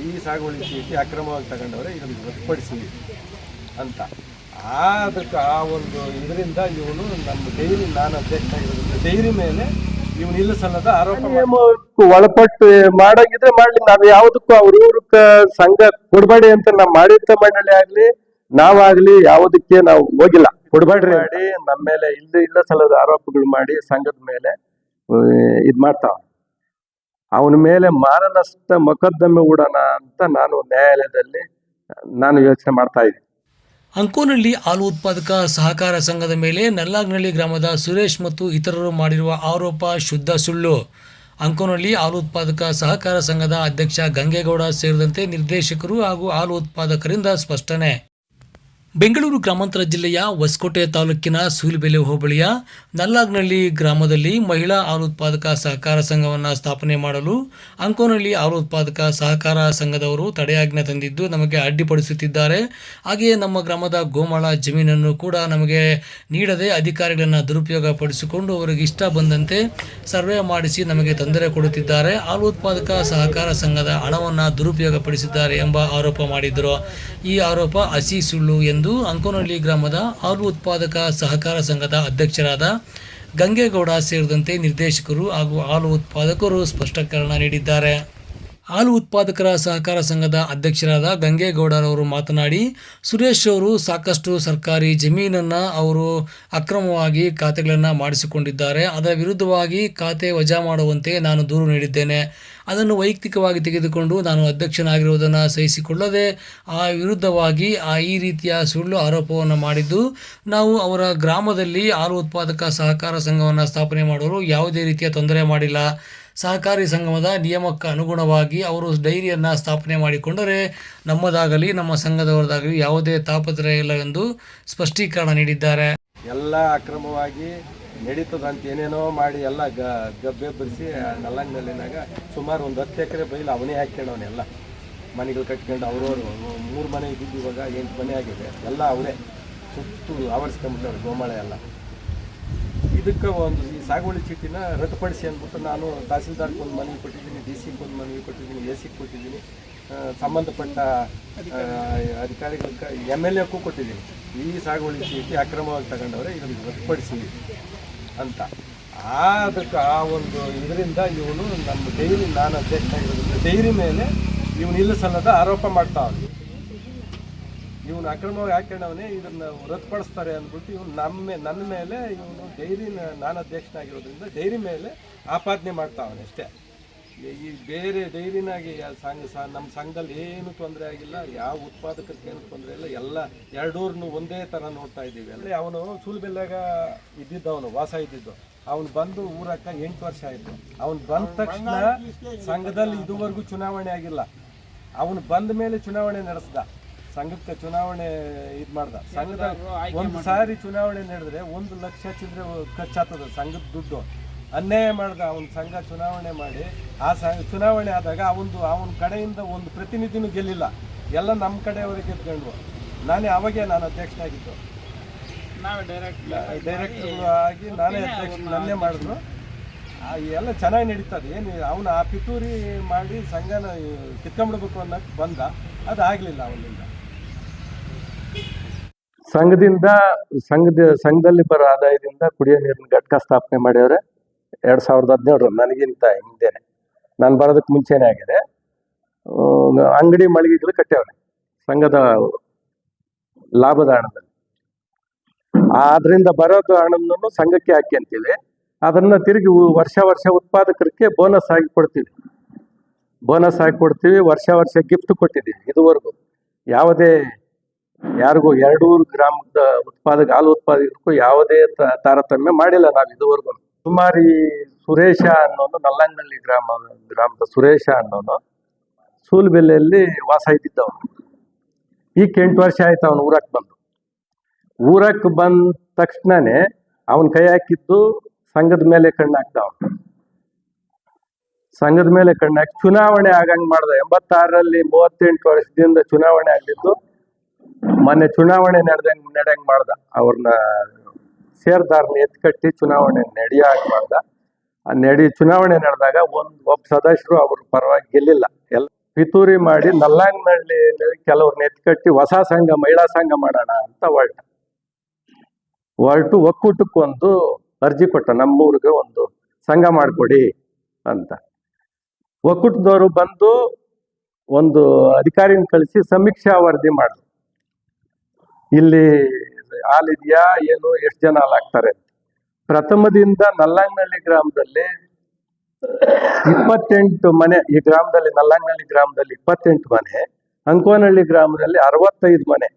ಈ ಸಾಗುವಳಿ ಚೀಟಿ ಅಕ್ರಮವಾಗಿ ತಗೊಂಡವ್ರೆ ಇದನ್ನು ಗೊತ್ತುಪಡಿಸಿ ಅಂತ. ಅದಕ್ಕೆ ಆ ಒಂದು ಇದರಿಂದ ಇವನು ನಮ್ಮ ಡೈರಿ ನಾನು ಅಧ್ಯಕ್ಷ ಇರೋದ್ರಿಂದ ಡೈರಿ ಮೇಲೆ ಇವನು ಇಲ್ಲ ಸಲ್ಲದ ಆರೋಪ ಒಳಪಟ್ಟು ಮಾಡಂಗಿದ್ರೆ ಮಾಡ್ಲಿ. ನಾವು ಯಾವ್ದಕ್ಕೂ ಅವ್ರ ಇವ್ರಕ್ಕ ಸಂಘ ಕೊಡ್ಬೇಡಿ ಅಂತ ನಾವ್ ಮಾಡಿದ್ದ ಮಂಡಳಿ ಆಗ್ಲಿ ನಾವಾಗ್ಲಿ ಯಾವುದಕ್ಕೆ ನಾವು ಹೋಗಿಲ್ಲ. ಕೊಡ್ಬೇಡ್ರಿ ಮಾಡಿ ನಮ್ಮ ಮೇಲೆ ಇಲ್ಲ ಇಲ್ಲ ಸಲ್ಲದ ಆರೋಪಗಳು ಮಾಡಿ ಸಂಘದ ಮೇಲೆ ಇದ್ ಮಾಡ್ತಾವ ಅವನ ಮೇಲೆ ಮಾನನಷ್ಟ ಮೊಕದ್ದಮೆ ಹೂಡೋಣ ಅಂತ ನಾನು ನ್ಯಾಯಾಲಯದಲ್ಲಿ, ನಾನು ಯೋಚನೆ ಮಾಡ್ತಾ ಇದ್ದೀನಿ. ಅಂಕೋನಹಳ್ಳಿ ಹಾಲು ಉತ್ಪಾದಕ ಸಹಕಾರ ಸಂಘದ ಮೇಲೆ ನಲ್ಲಾಗ್ನಹಳ್ಳಿ ಗ್ರಾಮದ ಸುರೇಶ್ ಮತ್ತು ಇತರರು ಮಾಡಿರುವ ಆರೋಪ ಶುದ್ಧ ಸುಳ್ಳು. ಅಂಕೋನಹಳ್ಳಿ ಹಾಲು ಉತ್ಪಾದಕ ಸಹಕಾರ ಸಂಘದ ಅಧ್ಯಕ್ಷ ಗಂಗೇಗೌಡ ಸೇರಿದಂತೆ ನಿರ್ದೇಶಕರು ಹಾಗೂ ಹಾಲು ಉತ್ಪಾದಕರಿಂದ ಸ್ಪಷ್ಟನೆ. ಬೆಂಗಳೂರು ಗ್ರಾಮಾಂತರ ಜಿಲ್ಲೆಯ ಹೊಸಕೋಟೆ ತಾಲೂಕಿನ ಸೂಲಿಬೆಲೆ ಹೋಬಳಿಯ ನಲ್ಲಾಗ್ನಳ್ಳಿ ಗ್ರಾಮದಲ್ಲಿ ಮಹಿಳಾ ಹಾಲು ಉತ್ಪಾದಕ ಸಹಕಾರ ಸಂಘವನ್ನು ಸ್ಥಾಪನೆ ಮಾಡಲು ಅಂಕೋನಹಳ್ಳಿ ಹಾಲು ಉತ್ಪಾದಕ ಸಹಕಾರ ಸಂಘದವರು ತಡೆಯಾಜ್ಞೆ ತಂದಿದ್ದು ನಮಗೆ ಅಡ್ಡಿಪಡಿಸುತ್ತಿದ್ದಾರೆ. ಹಾಗೆಯೇ ನಮ್ಮ ಗ್ರಾಮದ ಗೋಮಾಳ ಜಮೀನನ್ನು ಕೂಡ ನಮಗೆ ನೀಡದೆ ಅಧಿಕಾರಿಗಳನ್ನು ದುರುಪಯೋಗ ಪಡಿಸಿಕೊಂಡು ಅವರಿಗೆ ಇಷ್ಟ ಬಂದಂತೆ ಸರ್ವೆ ಮಾಡಿಸಿ ನಮಗೆ ತೊಂದರೆ ಕೊಡುತ್ತಿದ್ದಾರೆ. ಹಾಲು ಉತ್ಪಾದಕ ಸಹಕಾರ ಸಂಘದ ಹಣವನ್ನು ದುರುಪಯೋಗಪಡಿಸಿದ್ದಾರೆ ಎಂಬ ಆರೋಪ ಮಾಡಿದ್ದರು ಈ ಆರೋಪ ಹಸಿ ಸುಳ್ಳು ಎಂದು ಅಂಕೋನಹಳ್ಳಿ ಗ್ರಾಮದ ಹಾಲು ಉತ್ಪಾದಕ ಸಹಕಾರ ಸಂಘದ ಅಧ್ಯಕ್ಷರಾದ ಗಂಗೇಗೌಡ ಸೇರಿದಂತೆ ನಿರ್ದೇಶಕರು ಹಾಗೂ ಹಾಲು ಉತ್ಪಾದಕರು ಸ್ಪಷ್ಟೀಕರಣ ನೀಡಿದ್ದಾರೆ. ಹಾಲು ಉತ್ಪಾದಕರ ಸಹಕಾರ ಸಂಘದ ಅಧ್ಯಕ್ಷರಾದ ಗಂಗೇಗೌಡರವರು ಮಾತನಾಡಿ, ಸುರೇಶ್ ಅವರು ಸಾಕಷ್ಟು ಸರ್ಕಾರಿ ಜಮೀನನ್ನು ಅವರು ಅಕ್ರಮವಾಗಿ ಖಾತೆಗಳನ್ನು ಮಾಡಿಸಿಕೊಂಡಿದ್ದಾರೆ. ಅದರ ವಿರುದ್ಧವಾಗಿ ಖಾತೆ ವಜಾ ಮಾಡುವಂತೆ ನಾನು ದೂರು ನೀಡಿದ್ದೇನೆ. ಅದನ್ನು ವೈಯಕ್ತಿಕವಾಗಿ ತೆಗೆದುಕೊಂಡು ನಾನು ಅಧ್ಯಕ್ಷನಾಗಿರುವುದನ್ನು ಸಹಿಸಿಕೊಳ್ಳದೆ, ಆ ವಿರುದ್ಧವಾಗಿ ಆ ಈ ರೀತಿಯ ಸುಳ್ಳು ಆರೋಪವನ್ನು ಮಾಡಿದ್ದು, ನಾವು ಅವರ ಗ್ರಾಮದಲ್ಲಿ ಹಾಲು ಉತ್ಪಾದಕ ಸಹಕಾರ ಸಂಘವನ್ನು ಸ್ಥಾಪನೆ ಮಾಡಲು ಯಾವುದೇ ರೀತಿಯ ತೊಂದರೆ ಮಾಡಿಲ್ಲ. ಸಹಕಾರಿ ಸಂಗಮದ ನಿಯಮಕ್ಕೆ ಅನುಗುಣವಾಗಿ ಅವರು ಡೈರಿಯನ್ನು ಸ್ಥಾಪನೆ ಮಾಡಿಕೊಂಡರೆ ನಮ್ಮದಾಗಲಿ, ನಮ್ಮ ಸಂಘದವರದಾಗಲಿ ಯಾವುದೇ ತಾಪತ್ರಯ ಎಂದು ಸ್ಪಷ್ಟೀಕರಣ ನೀಡಿದ್ದಾರೆ. ಎಲ್ಲ ಅಕ್ರಮವಾಗಿ ನಡೀತದ ಅಂತ ಏನೇನೋ ಮಾಡಿ ಎಲ್ಲ ಗಬ್ಬೆ ಬರಿಸಿ ನಲ್ಲಂಗಲ್ಲಿನಾಗ ಸುಮಾರು ಒಂದು ಹತ್ತು ಎಕರೆ ಬೈಲು ಅವನೇ ಹಾಕ್ಕೊಂಡವನೆಲ್ಲ ಮನೆಗಳು ಕಟ್ಕೊಂಡು ಅವ್ರವ್ರು ಮೂರು ಮನೆ ಇದ್ದಿದ್ದು ಇವಾಗ ಎಂಟು ಮನೆ ಆಗಿದೆ. ಎಲ್ಲ ಅವರೇ. ಸುತ್ತು ಆವರಿಸ್ಕೊಂಬಿಟ್ಟವ್ರು ಗೋಮಾಳೆ ಎಲ್ಲ. ಇದಕ್ಕೆ ಒಂದು ಈ ಸಾಗುವಳಿ ಚೀಟಿನ ರದ್ದುಪಡಿಸಿ ಅಂದ್ಬಿಟ್ಟು ನಾನು ತಹಸೀಲ್ದಾರ್ಗೆ ಒಂದು ಮನವಿ ಕೊಟ್ಟಿದ್ದೀನಿ, ಡಿ ಸಿಗೆ ಒಂದು ಮನವಿ ಕೊಟ್ಟಿದ್ದೀನಿ, ಎ ಸಿಗೆ ಕೊಟ್ಟಿದ್ದೀನಿ ಸಂಬಂಧಪಟ್ಟ ಅಧಿಕಾರಿಗಳ ಎಂ ಎಲ್ ಎಕ್ಕೂ ಕೊಟ್ಟಿದ್ದೀನಿ. ಈ ಸಾಗುವಳಿ ಚೀಟಿ ಅಕ್ರಮವಾಗಿ ತಗೊಂಡವ್ರೆ ಇದನ್ನು ರದ್ದುಪಡಿಸಿ. ಅಂತ. ಅದಕ್ಕೆ ಆ ಒಂದು ಇದರಿಂದ ಇವನು ನಮ್ಮ ಡೈರಿ ನಾನು ಅಧ್ಯಕ್ಷ ಆಗಿರೋದ್ರಿಂದ ಡೈರಿ ಮೇಲೆ ಇವನು ಇಲ್ಲ ಸಲ್ಲದ ಆರೋಪ ಮಾಡ್ತಾವನು. ಇವನು ಅಕ್ರಮವಾಗಿ ಹಾಕೊಂಡವನೇ ಇದನ್ನು ರದ್ದುಪಡಿಸ್ತಾರೆ ಅಂದ್ಬಿಟ್ಟು ಇವನು ನಮ್ಮ ನನ್ನ ಮೇಲೆ ಇವನು ಡೈರಿ ನಾನು ಅಧ್ಯಕ್ಷನಾಗಿರೋದ್ರಿಂದ ಡೈರಿ ಮೇಲೆ ಆಪಾದನೆ ಮಾಡ್ತಾವನೆ ಅಷ್ಟೇ. ಈ- ಬೇರೆ ಡೈರಿನಾಗಿ ಸಂಘ ಸಹ ನಮ್ಮ ಸಂಘದಲ್ಲಿ ಏನು ತೊಂದರೆ ಆಗಿಲ್ಲ, ಯಾವ ಉತ್ಪಾದಕಕ್ಕೆ ಏನು ತೊಂದರೆ ಇಲ್ಲ, ಎಲ್ಲ ಎರಡೂರ್ನು ಒಂದೇ ಥರ ನೋಡ್ತಾ ಇದ್ದೀವಿ. ಅಂದರೆ ಅವನು ಸೂಲ್ಬೆಲ್ಲಾಗ ಇದ್ದಿದ್ದವನು ವಾಸ ಇದ್ದಿದ್ದು. ಅವನು ಬಂದು ಊರಕ್ಕ ಎಂಟು ವರ್ಷ ಆಯಿತು. ಅವನು ಬಂದ ತಕ್ಷಣ ಸಂಘದಲ್ಲಿ ಇದುವರೆಗೂ ಚುನಾವಣೆ ಆಗಿಲ್ಲ. ಅವನು ಬಂದ ಮೇಲೆ ಚುನಾವಣೆ ನಡೆಸ್ದ. ಸಂಘಕ್ಕೆ ಚುನಾವಣೆ ಇದು ಮಾಡ್ದ. ಸಂಘದ ಒಂದು ಸಾರಿ ಚುನಾವಣೆ ನಡೆದ್ರೆ ಒಂದು ಲಕ್ಷ ಚಿಲ್ಲರೆ ಖರ್ಚಾಗ್ತದೆ ಸಂಘದ ದುಡ್ಡು. ಅನ್ಯಾಯ ಮಾಡ್ದ ಅವನ ಸಂಘ ಚುನಾವಣೆ ಮಾಡಿ. ಆ ಸ ಚುನಾವಣೆ ಆದಾಗ ಅವನು ಅವನ ಕಡೆಯಿಂದ ಒಂದು ಪ್ರತಿನಿಧಿನೂ ಗೆಲ್ಲಿಲ್ಲ. ಎಲ್ಲ ನಮ್ಮ ಕಡೆಯವರಿಗೆ ಗೆದ್ಕೊಂಡ್ವು ನಾನೇ ಅವಾಗೇ ನಾನು ಅಧ್ಯಕ್ಷನಾಗಿದ್ದು. ಡೈರೆಕ್ಟ್ ಆಗಿ ನಾನೇ ಅಧ್ಯಕ್ಷ ನನ್ನೇ ಮಾಡಿದ್ರು. ಆ, ಎಲ್ಲ ಚೆನ್ನಾಗಿ ನಡೀತದೆ. ಏನು ಅವನು ಆ ಪಿತೂರಿ ಮಾಡಿ ಸಂಘನ ಕಿತ್ಕೊಂಡ್ಬಿಡ್ಬೇಕು ಅನ್ನೋಕ್ಕೆ ಬಂದ. ಅದು ಆಗಲಿಲ್ಲ ಅವನಿಂದ. ಸಂಘದಿಂದ ಸಂಘದ ಸಂಘದಲ್ಲಿ ಬರೋ ಆದಾಯದಿಂದ ಕುಡಿಯೋ ನೀರಿನ ಘಟಕ ಸ್ಥಾಪನೆ ಮಾಡ್ಯವ್ರೆ. ಎರಡ್ ಸಾವಿರದ ಹದಿನೇಳರ ನನಗಿಂತ ಹಿಂದೆನೆ. ನಾನು ಬರೋದಕ್ಕೆ ಮುಂಚೆನೇ ಆಗಿದೆ. ಅಂಗಡಿ ಮಳಿಗೆಗಳು ಕಟ್ಟ್ಯವ್ರೆ ಸಂಘದ ಲಾಭದ ಹಣದಲ್ಲಿ. ಅದರಿಂದ ಬರೋದು ಹಣವನ್ನು ಸಂಘಕ್ಕೆ ಹಾಕಿ ಅಂತೀವಿ. ಅದನ್ನ ತಿರುಗಿ ವರ್ಷ ವರ್ಷ ಉತ್ಪಾದಕರಿಗೆ ಬೋನಸ್ ಆಗಿ ಕೊಡ್ತೀವಿ. ಬೋನಸ್ ಆಗಿ ಕೊಡ್ತೀವಿ, ವರ್ಷ ವರ್ಷ ಗಿಫ್ಟ್ ಕೊಟ್ಟಿದ್ದೀವಿ ಇದುವರೆಗೂ. ಯಾವುದೇ, ಯಾರಿಗೂ ಎರಡೂರು ಗ್ರಾಮದ ಉತ್ಪಾದಕ, ಹಾಲು ಉತ್ಪಾದಕರಿಗೂ ಯಾವುದೇ ತಾರತಮ್ಯ ಮಾಡಿಲ್ಲ ನಾವು ಇದುವರೆಗೂ. ಸುಮಾರು ಸುರೇಶ ಅನ್ನೋನು ನಲ್ಲಂಗನಳ್ಳಿ ಗ್ರಾಮ, ಗ್ರಾಮದ ಸುರೇಶ ಅನ್ನೋನು ಸೂಲ್ಬೆಲೆಯಲ್ಲಿ ವಾಸ ಇದ್ದಿದ್ದವನು. ಈಗ ಎಂಟು ವರ್ಷ ಆಯ್ತು ಅವನು ಊರಕ್ಕೆ ಬಂದು. ಊರಕ್ಕೆ ಬಂದ ತಕ್ಷಣನೇ ಅವನ ಕೈ ಹಾಕಿದ್ದು ಸಂಘದ ಮೇಲೆ ಕಣ್ಣು ಹಾಕ್ದ ಸಂಘದ ಮೇಲೆ ಕಣ್ಣು ಚುನಾವಣೆ ಆಗಂಗ್ ಮಾಡ್ದ. ಎಂಬತ್ತಾರರಲ್ಲಿ ಮೂವತ್ತೆಂಟು ವರ್ಷದಿಂದ ಚುನಾವಣೆ ಆಗಿದ್ದು ಮೊನ್ನೆ ಚುನಾವಣೆ ನಡೆದಂಗ್, ನಡೆಯಂಗ್ ಮಾಡ್ದ. ಅವ್ರನ್ನ ಸೇರ್ದಾರ್ನ ಎತ್ಕಟ್ಟಿ ಚುನಾವಣೆ ನಡೆಯೋ ಹಾಗೆ ಮಾಡ್ದ. ನಡಿ ಚುನಾವಣೆ ನಡೆದಾಗ ಒಂದು ಒಬ್ಬ ಸದಸ್ಯರು ಅವ್ರ ಪರವಾಗಿ ಗೆಲ್ಲಿಲ್ಲ. ಎಲ್ಲ ಪಿತೂರಿ ಮಾಡಿ ನಲ್ಲಂಗ್ನಳ್ಳಿ ಕೆಲವ್ರನ್ನ ನೆತ್ಕಟ್ಟಿ ಹೊಸ ಸಂಘ, ಮಹಿಳಾ ಸಂಘ ಮಾಡೋಣ ಅಂತ ಹೊರಟ. ಹೊರಟು ಒಕ್ಕೂಟಕ್ಕೊಂದು ಅರ್ಜಿ ಕೊಟ್ಟ, ನಮ್ಮೂರಿಗೆ ಒಂದು ಸಂಘ ಮಾಡಿಕೊಡಿ ಅಂತ. ಒಕ್ಕೂಟದವರು ಬಂದು ಒಂದು ಅಧಿಕಾರಿನ ಕಳಿಸಿ ಸಮೀಕ್ಷಾ ವರದಿ ಮಾಡಿದ್ರು. ಇಲ್ಲಿ ಹಾಲಿದೆಯಾ ಏನು, ಎಷ್ಟು ಜನ ಹಾಲಾಗ್ತಾರೆ. ಪ್ರಥಮದಿಂದ ನಲ್ಲಂಗನಹಳ್ಳಿ ಗ್ರಾಮದಲ್ಲಿ ಇಪ್ಪತ್ತೆಂಟು ಮನೆ, ಈ ಗ್ರಾಮದಲ್ಲಿ ನಲ್ಲಂಗನಹಳ್ಳಿ ಗ್ರಾಮದಲ್ಲಿ ಇಪ್ಪತ್ತೆಂಟು ಮನೆ ಅಂಕೋನಹಳ್ಳಿ ಗ್ರಾಮದಲ್ಲಿ ಅರವತ್ತೈದು ಮನೆ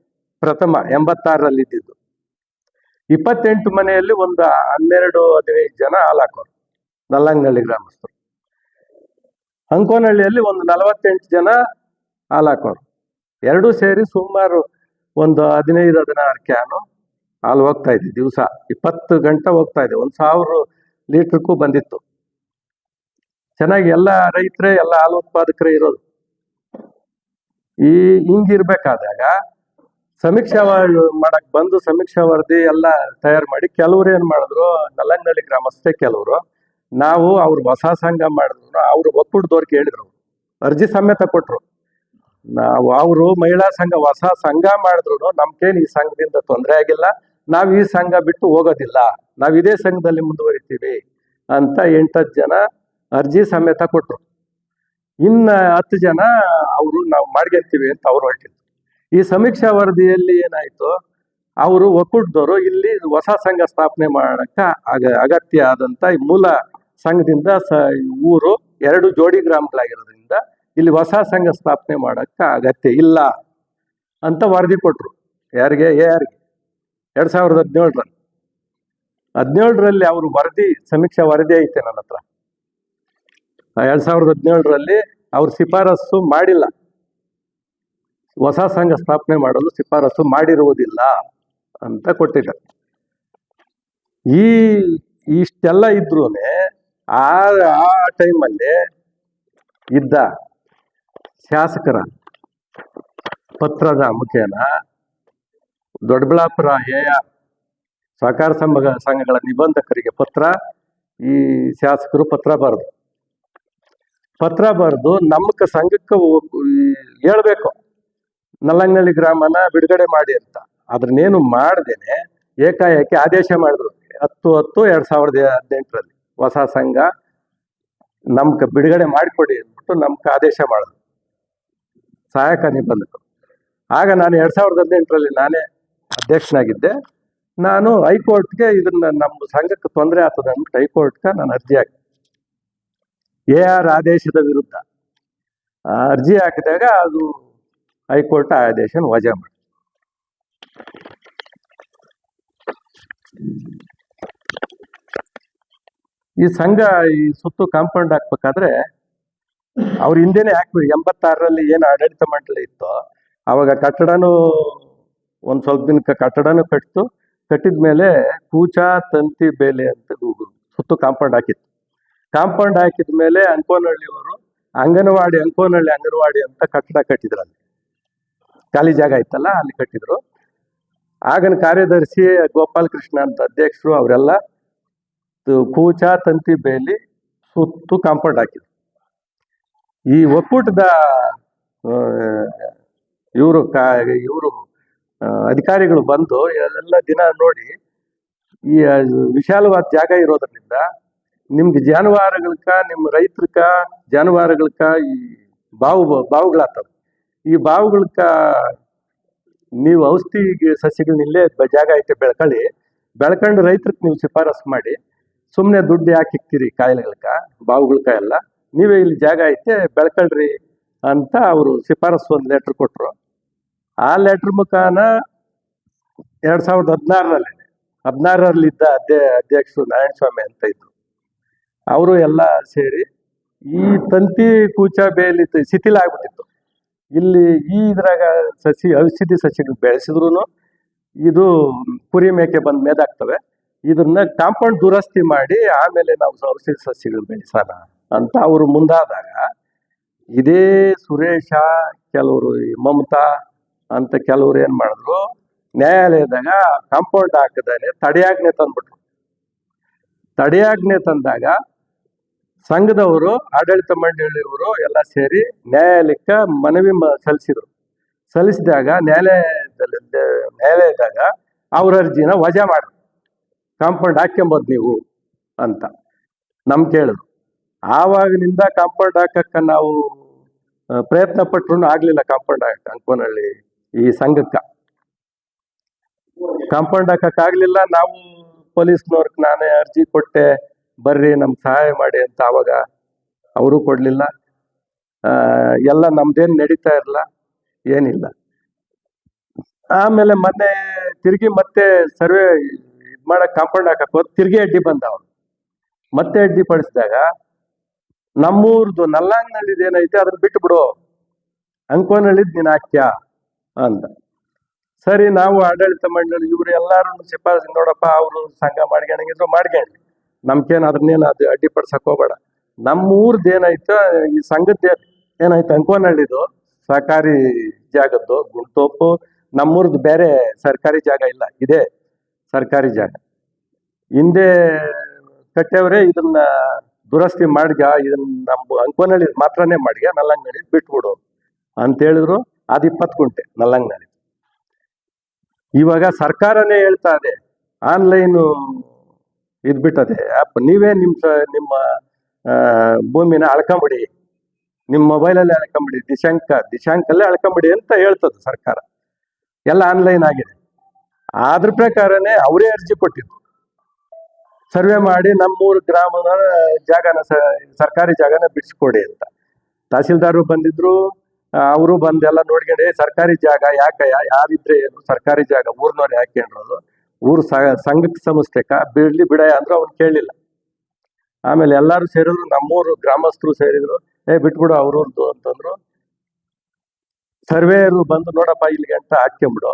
ಪ್ರಥಮ ಎಂಬತ್ತಾರರಲ್ಲಿ ಇದ್ದಿದ್ದು ಇಪ್ಪತ್ತೆಂಟು ಮನೆಯಲ್ಲಿ ಒಂದು ಹನ್ನೆರಡು ಹದಿನೈದು ಜನ ಹಾಲಾಕೋರು ನಲ್ಲಂಗನಹಳ್ಳಿ ಗ್ರಾಮಸ್ಥರು. ಅಂಕೋನಹಳ್ಳಿಯಲ್ಲಿ ಒಂದು ನಲವತ್ತೆಂಟು ಜನ ಹಾಲಾಕೋರು. ಎರಡೂ ಸೇರಿ ಸುಮಾರು ಒಂದು ಹದಿನೈದು, ಹದಿನಾರು ಕ್ಯಾನು ಹಾಲು ಹೋಗ್ತಾ ಇದೆ, ದಿವಸ ಇಪ್ಪತ್ತು ಗಂಟೆ ಹೋಗ್ತಾ ಇದೆ, ಒಂದು ಸಾವಿರ ಲೀಟ್ರಕ್ಕೂ ಬಂದಿತ್ತು. ಚೆನ್ನಾಗಿ ಎಲ್ಲ ರೈತರೇ, ಎಲ್ಲ ಹಾಲು ಉತ್ಪಾದಕರೇ ಇರೋದು. ಈ ಹಿಂಗಿರ್ಬೇಕಾದಾಗ ಸಮೀಕ್ಷಾ ಮಾಡಕ್ ಬಂದು ಸಮೀಕ್ಷಾ ವರದಿ ಎಲ್ಲ ತಯಾರು ಮಾಡಿ ಕೆಲವ್ರು ಏನ್ ಮಾಡಿದ್ರು ನಲ್ಲಂಗನಹಳ್ಳಿ ಗ್ರಾಮಸ್ಥೆ ಕೆಲವರು, ನಾವು ಅವ್ರು ಹೊಸ ಸಂಘ ಮಾಡಿದ್ರು, ಅವ್ರು ಒಕ್ಕೂಟದವ್ರು ಹೇಳಿದ್ರು ಅರ್ಜಿ ಸಮೇತ ಕೊಟ್ರು. ನಾವು, ಅವರು ಮಹಿಳಾ ಸಂಘ ಹೊಸ ಸಂಘ ಮಾಡಿದ್ರು, ನಮ್ಗೇನು ಈ ಸಂಘದಿಂದ ತೊಂದರೆ ಆಗಿಲ್ಲ. ನಾವು ಈ ಸಂಘ ಬಿಟ್ಟು ಹೋಗೋದಿಲ್ಲ. ನಾವು ಇದೇ ಸಂಘದಲ್ಲಿ ಮುಂದುವರಿತೀವಿ ಅಂತ ಎಂಟತ್ತು ಜನ ಅರ್ಜಿ ಸಮೇತ ಕೊಟ್ಟರು ಇನ್ನ ಹತ್ತು ಜನ ಅವರು ನಾವು ಮಾಡ್ಕೊಂತೀವಿ ಅಂತ ಅವ್ರು ಹೊರಟಿದ್ರು ಈ ಸಮೀಕ್ಷಾ ವರದಿಯಲ್ಲಿ ಏನಾಯ್ತು? ಅವರು ಒಕ್ಕೂಟದವರು ಇಲ್ಲಿ ಹೊಸ ಸಂಘ ಸ್ಥಾಪನೆ ಮಾಡಕ್ಕ ಅಗ ಅಗತ್ಯ ಆದಂತ ಮೂಲ ಸಂಘದಿಂದ ಸ ಊರು ಎರಡು ಜೋಡಿ ಗ್ರಾಮಗಳಾಗಿರೋದ್ರಿಂದ ಇಲ್ಲಿ ಹೊಸ ಸಂಘ ಸ್ಥಾಪನೆ ಮಾಡಕ್ಕ ಅಗತ್ಯ ಇಲ್ಲ ಅಂತ ವರದಿ ಕೊಟ್ಟರು ಯಾರಿಗೆ? ಯಾರಿಗೆ ಎರಡ್ ಸಾವಿರದ ಹದಿನೇಳರಲ್ಲಿ. ಹದಿನೇಳರಲ್ಲಿ ಅವರು ವರದಿ, ಸಮೀಕ್ಷಾ ವರದಿ ಐತೆ ನನ್ನ ಹತ್ರ. ಎರಡ್ ಸಾವಿರದ ಹದಿನೇಳರಲ್ಲಿ ಅವ್ರು ಶಿಫಾರಸ್ಸು ಮಾಡಿಲ್ಲ. ಹೊಸ ಸಂಘ ಸ್ಥಾಪನೆ ಮಾಡಲು ಶಿಫಾರಸು ಮಾಡಿರುವುದಿಲ್ಲ ಅಂತ ಕೊಟ್ಟಿದ್ದಾರೆ. ಈ, ಇಷ್ಟೆಲ್ಲ ಇದ್ರೂ ಆ ಆ ಟೈಮಲ್ಲಿ ಇದ್ದ ಶಾಸಕರ ಪತ್ರದ ಮುಖೇನ ದೊಡ್ಡಬಳ್ಳಾಪುರ ಹೇಯ ಸಹಕಾರ ಸಂಘ, ಸಂಘಗಳ ನಿಬಂಧಕರಿಗೆ ಪತ್ರ, ಈ ಶಾಸಕರು ಪತ್ರ ಬರೆದು. ಪತ್ರ ಬರೆದು ನಮ್ಮ ಸಂಘಕ್ಕೆ ಹೇಳಬೇಕು. ನಲ್ಲಂಗನಹಳ್ಳಿ ಗ್ರಾಮನ ಬಿಡುಗಡೆ ಮಾಡಿ ಅಂತ. ಅದನ್ನೇನು ಮಾಡ್ದೇನೆ, ಏಕಾಏಕಿ ಆದೇಶ ಮಾಡಿದ್ರು. ಹತ್ತು ಹತ್ತು ಎರಡ್ ಸಾವಿರದ ಹದಿನೆಂಟರಲ್ಲಿ ಹೊಸ ಸಂಘ ನಮ್ಗೆ ಬಿಡುಗಡೆ ಮಾಡಿಕೊಡಿ ಅಂದ್ಬಿಟ್ಟು ನಮ್ಗೆ ಆದೇಶ ಮಾಡಿದ್ರು. ಸಹಾಯಕ ನಿಬಂಧಕರು. ಆಗ ನಾನು ಎರಡ್ ಸಾವಿರದ ಹದಿನೆಂಟರಲ್ಲಿ ನಾನೇ ಅಧ್ಯಕ್ಷನಾಗಿದ್ದೆ. ನಾನು ಹೈಕೋರ್ಟ್ಗೆ ಇದನ್ನ ನಮ್ಮ ಸಂಘಕ್ಕೆ ತೊಂದರೆ ಆಗ್ತದೆ ಅಂದ್ಬಿಟ್ಟು ಹೈಕೋರ್ಟ್ಗೆ ನಾನು ಅರ್ಜಿ ಹಾಕಿದೆ. ಎ ಆರ್ ಆದೇಶದ ವಿರುದ್ಧ. ಅರ್ಜಿ ಹಾಕಿದಾಗ ಅದು ಹೈಕೋರ್ಟ್ ಆದೇಶನ ವಜಾ ಮಾಡಿ ಈ ಸಂಘ ಈ ಸುತ್ತು ಕಾಂಪೌಂಡ್ ಹಾಕ್ಬೇಕಾದ್ರೆ ಅವ್ರ ಹಿಂದೆನೆ ಹಾಕ್ಬೇಕು ಎಂಬತ್ತಾರರಲ್ಲಿ ಏನು ಆಡಳಿತ ಮಂಡಳಿ ಇತ್ತು, ಅವಾಗ ಕಟ್ಟಡನೂ ಒಂದ್ ಸ್ವಲ್ಪ ದಿನಕ್ಕೆ ಕಟ್ಟಡನೂ ಕಟ್ಟಿತು ಕಟ್ಟಿದ ಮೇಲೆ ಕೂಚ ತಂತಿ ಬೇಲೆ ಅಂತ ಸುತ್ತು ಕಾಂಪೌಂಡ್ ಹಾಕಿತ್ತು. ಕಾಂಪೌಂಡ್ ಹಾಕಿದ ಮೇಲೆ ಅಂಕೋನಹಳ್ಳಿಯವರು ಅಂಗನವಾಡಿ, ಅಂಕೋನಹಳ್ಳಿ ಅಂಗನವಾಡಿ ಅಂತ ಕಟ್ಟಡ ಕಟ್ಟಿದ್ರು ಅಲ್ಲಿ. ಖಾಲಿ ಜಾಗ ಇತ್ತಲ್ಲ, ಅಲ್ಲಿ ಕಟ್ಟಿದ್ರು. ಆಗನ ಕಾರ್ಯದರ್ಶಿ ಗೋಪಾಲ್ ಕೃಷ್ಣ ಅಂತ ಅಧ್ಯಕ್ಷರು ಅವರೆಲ್ಲ ಕೂಚ ತಂತಿ ಬೇಲಿ ಸುತ್ತು ಕಾಂಪೌಂಡ್ ಹಾಕಿದ್ರು. ಈ ಒಕ್ಕೂಟದ ಇವರು ಕಾ, ಇವರು ಅಧಿಕಾರಿಗಳು ಬಂದು ಎಲ್ಲ ದಿನ ನೋಡಿ ಈ ವಿಶಾಲವಾದ ಜಾಗ ಇರೋದ್ರಿಂದ ನಿಮ್ಗೆ ಜಾನುವಾರುಗಳ್ಕ ನಿಮ್ಮ ರೈತರಕ್ಕ ಜಾನುವಾರುಗಳ್ಕ ಈ ಬಾವು, ಬಾವುಗಳಾಗ್ತವೆ. ಈ ಬಾವುಗಳ್ಕ ನೀವು ಔಷಧಿ ಸಸ್ಯಗಳನ್ನ ಇಲ್ಲೇ ಜಾಗ ಐತೆ ಬೆಳ್ಕೊಳ್ಳಿ ಬೆಳ್ಕೊಂಡು ರೈತರಿಗೆ ನೀವು ಶಿಫಾರಸು ಮಾಡಿ ಸುಮ್ಮನೆ ದುಡ್ಡು ಯಾಕೆ ಇಕ್ತೀರಿ ಕಾಯಿಲೆಗಳ್ಕ, ಬಾವುಗಳ್ಕ ಎಲ್ಲ? ನೀವೇ ಇಲ್ಲಿ ಜಾಗ ಐತೆ, ಬೆಳ್ಕೊಳ್ರಿ ಅಂತ ಅವರು ಶಿಫಾರಸು ಒಂದು ಲೆಟ್ರ್ ಕೊಟ್ಟರು ಆ ಲೆಟ್ರ್ ಮುಖಾನ ಎರಡ್ ಸಾವಿರದ ಹದಿನಾರರಲ್ಲಿ ಹದಿನಾರರಲ್ಲಿದ್ದ ಅಧ್ಯ ಅಧ್ಯಕ್ಷರು ನಾರಾಯಣ ಸ್ವಾಮಿ ಅಂತ ಇದ್ರು. ಅವರು ಎಲ್ಲ ಸೇರಿ ಈ ತಂತಿ ಕೂಚ ಬೇಲಿ ಶಿಥಿಲ ಆಗ್ಬಿಟ್ಟಿತ್ತು. ಇಲ್ಲಿ ಈ ಇದ್ರಾಗ ಸಸಿ, ಔಷಧಿ ಸಸಿಗಳು ಬೆಳೆಸಿದ್ರು ಇದು ಕುರಿ ಮೇಕೆ ಬಂದು ಮೇದಾಗ್ತವೆ. ಇದನ್ನ ಕಾಂಪೌಂಡ್ ದುರಸ್ತಿ ಮಾಡಿ ಆಮೇಲೆ ನಾವು ಔಷಧಿ ಸಸಿಗಳು ಬೆಳೆಸೋಣ ಅಂತ ಅವರು ಮುಂದಾದಾಗ, ಇದೇ ಸುರೇಶ, ಕೆಲವರು ಮಮತಾ ಅಂತ ಕೆಲವ್ರು ಏನ್ ಮಾಡಿದ್ರು, ನ್ಯಾಯಾಲಯದಾಗ ಕಾಂಪೌಂಡ್ ಹಾಕದಾನೆ ತಡೆಯಾಜ್ಞೆ ತಂದ್ಬಿಟ್ರು. ತಡೆಯಾಜ್ಞೆ ತಂದಾಗ ಸಂಘದವರು, ಆಡಳಿತ ಮಂಡಳಿಯವರು ಎಲ್ಲ ಸೇರಿ ನ್ಯಾಯಾಲಯಕ್ಕೆ ಮನವಿ ಸಲ್ಲಿಸಿದ್ರು. ಸಲ್ಲಿಸಿದಾಗ ನ್ಯಾಯಾಲಯದಲ್ಲಿ, ನ್ಯಾಯಾಲಯದಾಗ ಅವ್ರ ಅರ್ಜಿನ ವಜಾ ಮಾಡಿದ್ರು. ಕಾಂಪೌಂಡ್ ಹಾಕ್ಯಂಬೋದು ನೀವು ಅಂತ ನಮ್ ಕೇಳಿದ್ರು. ಆವಾಗಿನಿಂದ ಕಾಂಪೌಂಡ್ ಹಾಕಕ್ಕ ನಾವು ಪ್ರಯತ್ನ ಪಟ್ರು ಆಗ್ಲಿಲ್ಲ ಕಾಂಪೌಂಡ್ ಹಾಕ ಅಂಕೋನಹಳ್ಳಿ. ಈ ಸಂಘಕ್ಕೆ. ಕಾಂಪೌಂಡ್ ಹಾಕಕ್ ಆಗ್ಲಿಲ್ಲ. ನಾವು ಪೊಲೀಸ್ನವ್ರಿಗೆ ನಾನೇ ಅರ್ಜಿ ಕೊಟ್ಟೆ, ಬರ್ರಿ ನಮ್ಗೆ ಸಹಾಯ ಮಾಡಿ ಅಂತ ಆವಾಗ ಅವರು ಕೊಡಲಿಲ್ಲ. ಎಲ್ಲ ನಮ್ದೇನ್ ನಡೀತಾ ಇರಲ್ಲ ಏನಿಲ್ಲ. ಆಮೇಲೆ ಮೊನ್ನೆ ತಿರುಗಿ ಮತ್ತೆ ಸರ್ವೆ ಇದು ಮಾಡಕ್ ಕಾಂಪೌಂಡ್ ಹಾಕಕ್ಕೆ ಹೋದ್, ತಿರ್ಗಿ ಅಡ್ಡಿ ಬಂದವ ಮತ್ತೆ ಅಡ್ಡಿ ಪಡಿಸಿದಾಗ ನಮ್ಮೂರ್ದು ನಲ್ಲಂಗ್ನಳ್ಳಿದ್ ಏನೈತೆ ಅದನ್ನ ಬಿಟ್ಟು ಬಿಡು ಅಂಕೋನಳ್ಳಿದ್ ನೀನ್ ಹಾಕ್ಯಾ ಅಂದ. ಸರಿ, ನಾವು ಆಡಳಿತ ಮಂಡಳಿ, ಇವ್ರು ಎಲ್ಲಾರು ಶಿಫಾರಸು ನೋಡಪ್ಪ, ಅವರು ಸಂಘ ಮಾಡ್ಕೊಂಡಂಗಿದ್ರು ಮಾಡ್ಕೊಂಡ್ರಿ ನಮ್ಗೇನು ಅದನ್ನೇನು ಅದು ಅಡ್ಡಿಪಡ್ಸಕ್ ಹೋಗ್ಬೇಡ. ನಮ್ಮ ಊರ್ದ ಏನಾಯ್ತು ಈ ಸಂಘದ ಏನಾಯ್ತು ಅಂಕೋನಹಳ್ಳಿದು, ಸರ್ಕಾರಿ ಜಾಗದ್ದು ಗುಂಟೋಪು ನಮ್ಮೂರ್ದು ಬೇರೆ ಸರ್ಕಾರಿ ಜಾಗ ಇಲ್ಲ, ಇದೆ ಸರ್ಕಾರಿ ಜಾಗ. ಹಿಂದೆ ಕಟ್ಟೆವ್ರೆ ಇದನ್ನ ದುರಸ್ತಿ ಮಾಡ್ಗ ಇದನ್ನ ನಮ್ಮ ಅಂಕೋನಹಳ್ಳಿ ಮಾತ್ರನೇ ಮಾಡ್ಗ ನಲ್ಲಂಗಡಿ ಬಿಟ್ಬಿಡು ಅಂತ ಹೇಳಿದ್ರು. ಅದು ಇಪ್ಪತ್ತು ಗುಂಟೆ ನಲ್ಲಂಗನಹಳ್ಳಿ ಇವಾಗ ಸರ್ಕಾರನೇ ಹೇಳ್ತಾ ಇದೆ, ಆನ್ಲೈನು ಇದ್ಬಿಟ್ಟದೆ ಆಪ್ ನೀವೇ ನಿಮ್ಮ ನಿಮ್ಮ ಭೂಮಿನ ಅಳ್ಕೊಂಬಿಡಿ ನಿಮ್ಮ ಮೊಬೈಲಲ್ಲಿ ಅಳ್ಕೊಂಬಿಡಿ, ದಿಶಾಂಕ, ದಿಶಾಂಕಲ್ಲೇ ಅಳ್ಕೊಂಬಿಡಿ ಅಂತ ಹೇಳ್ತದೆ ಸರ್ಕಾರ. ಎಲ್ಲ ಆನ್ಲೈನ್ ಆಗಿದೆ. ಅದ್ರ ಪ್ರಕಾರನೇ ಅವರೇ ಅರ್ಜಿ ಕೊಟ್ಟಿದ್ರು. ಸರ್ವೆ ಮಾಡಿ ನಮ್ಮೂರು ಗ್ರಾಮದ ಜಾಗನ ಸರ್ಕಾರಿ ಜಾಗನ ಬಿಡಿಸ್ಕೊಡಿ ಅಂತ. ತಹಸೀಲ್ದಾರರು ಬಂದಿದ್ರು ಅವರು ಬಂದೆಲ್ಲ ನೋಡ್ಕೊಂಡು ಸರ್ಕಾರಿ ಜಾಗ ಯಾಕ ಯಾರಿದ್ರೆ ಏನು? ಸರ್ಕಾರಿ ಜಾಗ, ಊರ್ನವ್ರು ಯಾಕೆ ಅನ್ನೋದು ಊರು ಸಂಘಕ್ಕೆ ಸಂಸ್ಥೆಕ ಬಿಡ್ಲಿ ಬಿಡ ಅಂದ್ರೆ ಅವ್ನು ಕೇಳಿಲ್ಲ. ಆಮೇಲೆ ಎಲ್ಲರೂ ಸೇರಿದ್ರು, ನಮ್ಮೂರು ಗ್ರಾಮಸ್ಥರು ಸೇರಿದ್ರು, ಏ, ಬಿಟ್ಬಿಡು ಅವ್ರವ್ರದ್ದು ಅಂತಂದ್ರು. ಸರ್ವೇಯರು ಬಂದು, ನೋಡಪ್ಪ, ಇಲ್ಲಿಗೆ ಅಂತ ಹಾಕ್ಕೊಂಬಿಡು.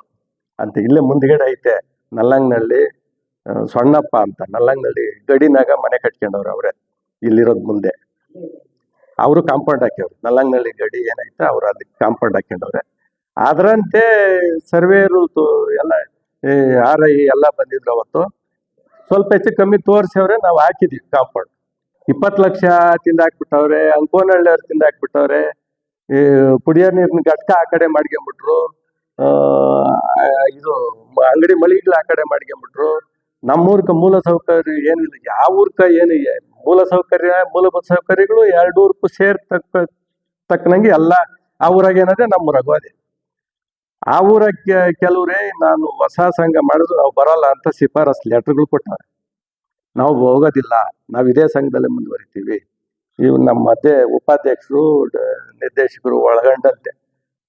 ಅಂತ ಇಲ್ಲೇ ಮುಂದ್ಗಡೆ ಐತೆ, ನಲ್ಲಂಗ್ನಳ್ಳಿ ಸೊಣ್ಣಪ್ಪ ಅಂತ, ನಲ್ಲಂಗ್ನಳ್ಳಿ ಗಡಿನಾಗ ಮನೆ ಕಟ್ಕೊಂಡವ್ರು ಅವ್ರೆ, ಇಲ್ಲಿರೋದ್ ಮುಂದೆ. ಅವರು ಕಾಂಪೌಂಡ್ ಹಾಕ್ಯವ್ರು ನಲ್ಲಂಗ್ನಳ್ಳಿ ಗಡಿ ಏನೈತೆ ಅವ್ರು ಅದಕ್ಕೆ ಕಾಂಪೌಂಡ್ ಹಾಕ್ಯಂಡವ್ರೆ ಅದರಂತೆ ಸರ್ವೇರು ಎಲ್ಲ ಆರ್ ಐ ಎಲ್ಲ ಬಂದಿದ್ರು ಅವತ್ತು. ಸ್ವಲ್ಪ ಹೆಚ್ಚು ಕಮ್ಮಿ ತೋರಿಸವ್ರೆ, ನಾವು ಹಾಕಿದ್ವಿ ಕಾಂಪೌಂಡ್. ಇಪ್ಪತ್ತು ಲಕ್ಷ ತಿಂದ ಹಾಕ್ಬಿಟ್ಟವ್ರೆ ಅಂಕೋನಹಳ್ಳಿ ಅವ್ರು ತಿಂದ ಹಾಕ್ಬಿಟ್ಟವ್ರೆ ಈ ಕುಡಿಯೋ ನೀರಿನ ಘಟಕ ಆ ಕಡೆ ಮಾಡ್ಕೊಂಬಿಟ್ರು ಇದು ಅಂಗಡಿ ಮಳಿಗಳು ಆ ಕಡೆ ಮಾಡ್ಕೊಂಬಿಟ್ರು. ನಮ್ಮೂರ್ಕ ಮೂಲ ಸೌಕರ್ಯ ಏನಿಲ್ಲ, ಯಾವ ಊರ್ಕ ಏನು ಮೂಲ ಸೌಕರ್ಯ, ಮೂಲಭೂತ ಸೌಕರ್ಯಗಳು ಎರಡು ಊರ್ಕು ಸೇರ್ ತಕ್ಕ ತಕ್ಕನಂಗೆ ಎಲ್ಲ ಆ ಊರಾಗ ಏನದೆ? ನಮ್ಮೂರಾಗೂ ಅದೇ. ಆ ಊರಕ್ಕೆ ಕೆಲವರೇ, ನಾನು ಹೊಸ ಸಂಘ ಮಾಡಿದ್ರು, ನಾವು ಬರಲ್ಲ ಅಂತ ಶಿಫಾರಸ್ ಲೆಟರ್ಗಳು ಕೊಟ್ಟಾರೆ. ನಾವು ಹೋಗೋದಿಲ್ಲ, ನಾವು ಇದೇ ಸಂಘದಲ್ಲಿ ಮುಂದುವರಿತೀವಿ. ಇವು ನಮ್ಮ ಮಧ್ಯೆ ಉಪಾಧ್ಯಕ್ಷರು ನಿರ್ದೇಶಕರು ಒಳಗಂಡಂತೆ.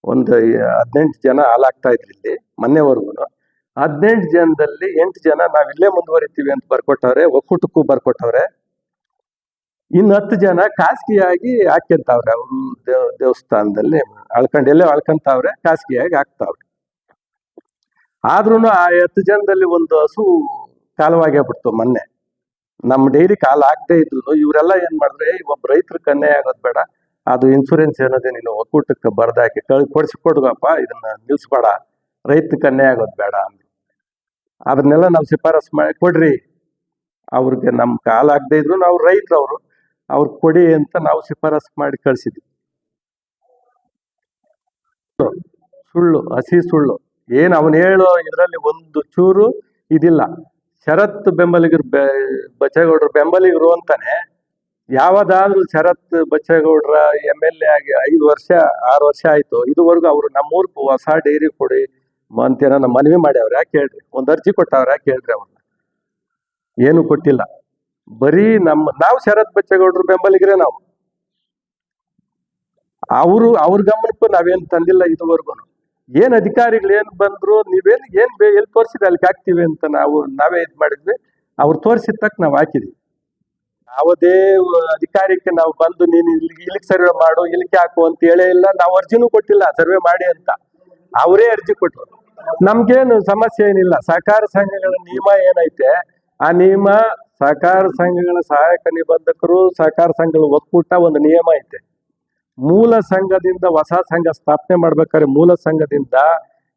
ಒಂದು ಹದಿನೆಂಟು ಜನ ಹಾಲಾಗ್ತಾ ಇದ್ರು ಇಲ್ಲಿ ಮೊನ್ನೆವರೆಗೂ ಹದಿನೆಂಟು ಜನದಲ್ಲಿ ಎಂಟು ಜನ ನಾವಿಲ್ಲೇ ಮುಂದುವರಿತೀವಿ ಅಂತ ಬರ್ಕೊಟ್ಟವ್ರೆ ಒಕ್ಕೂಟಕ್ಕೂ ಬರ್ಕೊಟ್ಟವ್ರೆ. ಇನ್ನು ಹತ್ತು ಜನ ಖಾಸಗಿಯಾಗಿ ಹಾಕ್ಯಂತಾವ್ರೆ ಅವರು ದೇವ್ ದೇವಸ್ಥಾನದಲ್ಲಿ ಅಳ್ಕೊಂಡು ಎಲ್ಲೇ ಅಳ್ಕೊಂತಾವ್ರೆ ಖಾಸಗಿಯಾಗಿ ಹಾಕ್ತಾವ್ರೆ. ಆದ್ರೂ ಆ ಹತ್ತು ಜನದಲ್ಲಿ ಒಂದು ಹಸು ಕಾಲವಾಗ್ಯಾಬಿಡ್ತು ಮೊನ್ನೆ. ನಮ್ಮ ಡೈರಿ ಕಾಲ ಆಗದೆ ಇದ್ರು ಇವರೆಲ್ಲ ಏನ್ ಮಾಡಿದ್ರೆ "ಏ, ಒಬ್ಬ ರೈತರ ಕನ್ನೆ ಆಗೋದ್ ಬೇಡ ಅದು ಇನ್ಸೂರೆನ್ಸ್ ಏನದೆ ನೀನು ಒಕ್ಕೂಟಕ್ಕೆ ಬರ್ದಾಕಿ ಕಳ್ ಕೊಡ್ಸಿ ಕೊಡ್ಗಪ್ಪ ಇದನ್ನ ನಿಲ್ಸ್ಬೇಡ ರೈತ ಕನ್ನೆ ಆಗೋದ್ ಬೇಡ ಅಂದ್ರು ಅದನ್ನೆಲ್ಲ ನಾವು ಶಿಫಾರಸ್ ಮಾಡಿ ಕೊಡ್ರಿ. ಅವ್ರಿಗೆ ನಮ್ ಕಾಲ ಆಗದೆ ಇದ್ರು ನಾವು ರೈತರು ಅವರು. ಅವ್ರು ಕೊಡಿ ಅಂತ ನಾವು ಶಿಫಾರಸ್ ಮಾಡಿ ಕಳ್ಸಿದ್ವಿ. ಸುಳ್ಳು, ಹಸಿ ಸುಳ್ಳು. ಏನು ಅವನು ಹೇಳೋ ಇದರಲ್ಲಿ ಒಂದು ಚೂರು ಇದಿಲ್ಲ. ಶರತ್ ಬೆಂಬಲಿಗರು ಬೆ, ಬಚ್ಚೇಗೌಡರು ಬೆಂಬಲಿಗರು ಅಂತಾನೆ, ಯಾವದಾದ್ರೂ ಶರತ್ ಬಚ್ಚೇಗೌಡ್ರ ಎಂ ಎಲ್ ಎ ಆಗಿ ಐದು ವರ್ಷ, ಆರು ವರ್ಷ ಆಯ್ತು. ಇದುವರೆಗೂ ಅವರು ನಮ್ಮೂರ್ಗೂ ಹೊಸ ಡೈರಿ ಕೊಡಿ ಅಂತೇನೋ ನಮ್ಮ ಮನವಿ ಮಾಡ್ಯಾವ್ರ, ಯಾಕೆ ಹೇಳ್ರಿ? ಒಂದು ಅರ್ಜಿ ಕೊಟ್ಟವ್ರ, ಯಾಕೆ ಹೇಳ್ರಿ ಅವ್ರನ್ನ? ಏನು ಕೊಟ್ಟಿಲ್ಲ. ಬರೀ ನಮ್ಮ, ನಾವು ಶರತ್ ಬಚ್ಚೇಗೌಡರು ಬೆಂಬಲಿಗರೇ ನಾವು. ಅವರು, ಅವ್ರ ಗಮನಕ್ಕೂ ನಾವೇನು ತಂದಿಲ್ಲ ಇದುವರೆಗೂ ಏನು ಅಧಿಕಾರಿಗಳು ಏನು ಬಂದ್ರು, ನೀವೇನು, ಏನು ಬೇ, ಎಲ್ಲಿ ತೋರಿಸಿದ್ರೆ, ಅಲ್ಲಿಗೆ ಹಾಕ್ತೀವಿ ಅಂತ ನಾವು, ನಾವೇ ಇದು ಮಾಡಿದ್ವಿ. ಅವ್ರು ತೋರಿಸಿದ ತಕ್ಕ ನಾವು ಹಾಕಿದ್ವಿ. ಯಾವುದೇ ಅಧಿಕಾರಕ್ಕೆ ನಾವು ಬಂದು, ನೀನು ಇಲ್ಲಿಗೆ ಇಲ್ಲಿಗೆ ಸರ್ವೆ ಮಾಡು, ಇಲ್ಲಿಗೆ ಹಾಕು ಅಂತ ಹೇಳೇ ಇಲ್ಲ. ನಾವು ಅರ್ಜಿನೂ ಕೊಟ್ಟಿಲ್ಲ, ಸರ್ವೆ ಮಾಡಿ ಅಂತ. ಅವರೇ ಅರ್ಜಿ ಕೊಟ್ರು. ನಮ್ಗೇನು ಸಮಸ್ಯೆ ಏನಿಲ್ಲ. ಸಹಕಾರ ಸಂಘಗಳ ನಿಯಮ ಏನೈತೆ, ಆ ನಿಯಮ ಸಹಕಾರ ಸಂಘಗಳ ಸಹಾಯಕ ನಿಬಂಧಕರು, ಸಹಕಾರ ಸಂಘಗಳ ಒಕ್ಕೂಟ ಒಂದು ನಿಯಮ ಐತೆ. ಮೂಲ ಸಂಘದಿಂದ ಹೊಸ ಸಂಘ ಸ್ಥಾಪನೆ ಮಾಡ್ಬೇಕಾದ್ರೆ ಮೂಲ ಸಂಘದಿಂದ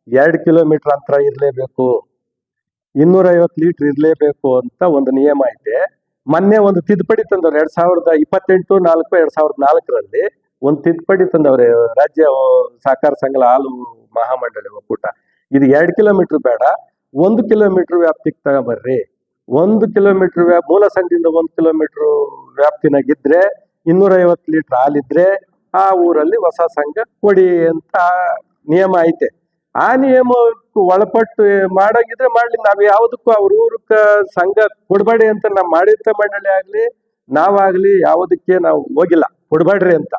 ಎರಡು ಕಿಲೋಮೀಟರ್ ಅಂತರ ಇರಲೇಬೇಕು, ಇನ್ನೂರೈವತ್ತು ಲೀಟರ್ ಇರಲೇಬೇಕು ಅಂತ ಒಂದು ನಿಯಮ ಐತೆ. ಮೊನ್ನೆ ಒಂದು ತಿದ್ದುಪಡಿ ತಂದವ್ರು ಎರಡ್ ಸಾವಿರದ ಇಪ್ಪತ್ತೆಂಟು ನಾಲ್ಕು, ಎರಡ್ ಸಾವಿರದ ನಾಲ್ಕರಲ್ಲಿ ಒಂದು ತಿದ್ದುಪಡಿ ತಂದವ್ರೆ, ರಾಜ್ಯ ಸಹಕಾರ ಸಂಘಗಳ ಹಾಲು ಮಹಾಮಂಡಳಿ ಒಕ್ಕೂಟ. ಇದು ಎರಡು ಕಿಲೋಮೀಟರ್ ಬೇಡ, ಒಂದು ಕಿಲೋಮೀಟರ್ ವ್ಯಾಪ್ತಿಗೆ ತಗೊಂಬರ್ರಿ. ಒಂದು ಕಿಲೋಮೀಟರ್ ವ್ಯಾಪ್ ಮೂಲ ಸಂಘದಿಂದ ಒಂದು ಕಿಲೋಮೀಟರ್ ವ್ಯಾಪ್ತಿನಾಗಿದ್ರೆ ಇನ್ನೂರೈವತ್ತು ಲೀಟರ್ ಹಾಲಿದ್ರೆ ಆ ಊರಲ್ಲಿ ಹೊಸ ಸಂಘ ಕೊಡಿ ಅಂತ ನಿಯಮ ಐತೆ. ಆ ನಿಯಮಕ್ಕೆ ಒಳಪಟ್ಟು ಮಾಡಂಗಿದ್ರೆ ಮಾಡ್ಲಿ, ನಾವು ಯಾವುದಕ್ಕೂ ಅವ್ರ ಊರಕ್ಕ ಸಂಘ ಕೊಡಬೇಡಿ ಅಂತ ನಾವು ಮಾಡಿರ್ತ ಮಂಡಳಿ ಆಗ್ಲಿ ನಾವಾಗ್ಲಿ ಯಾವುದಕ್ಕೆ ನಾವು ಹೋಗಿಲ್ಲ, ಕೊಡಬೇಡ್ರಿ ಅಂತ.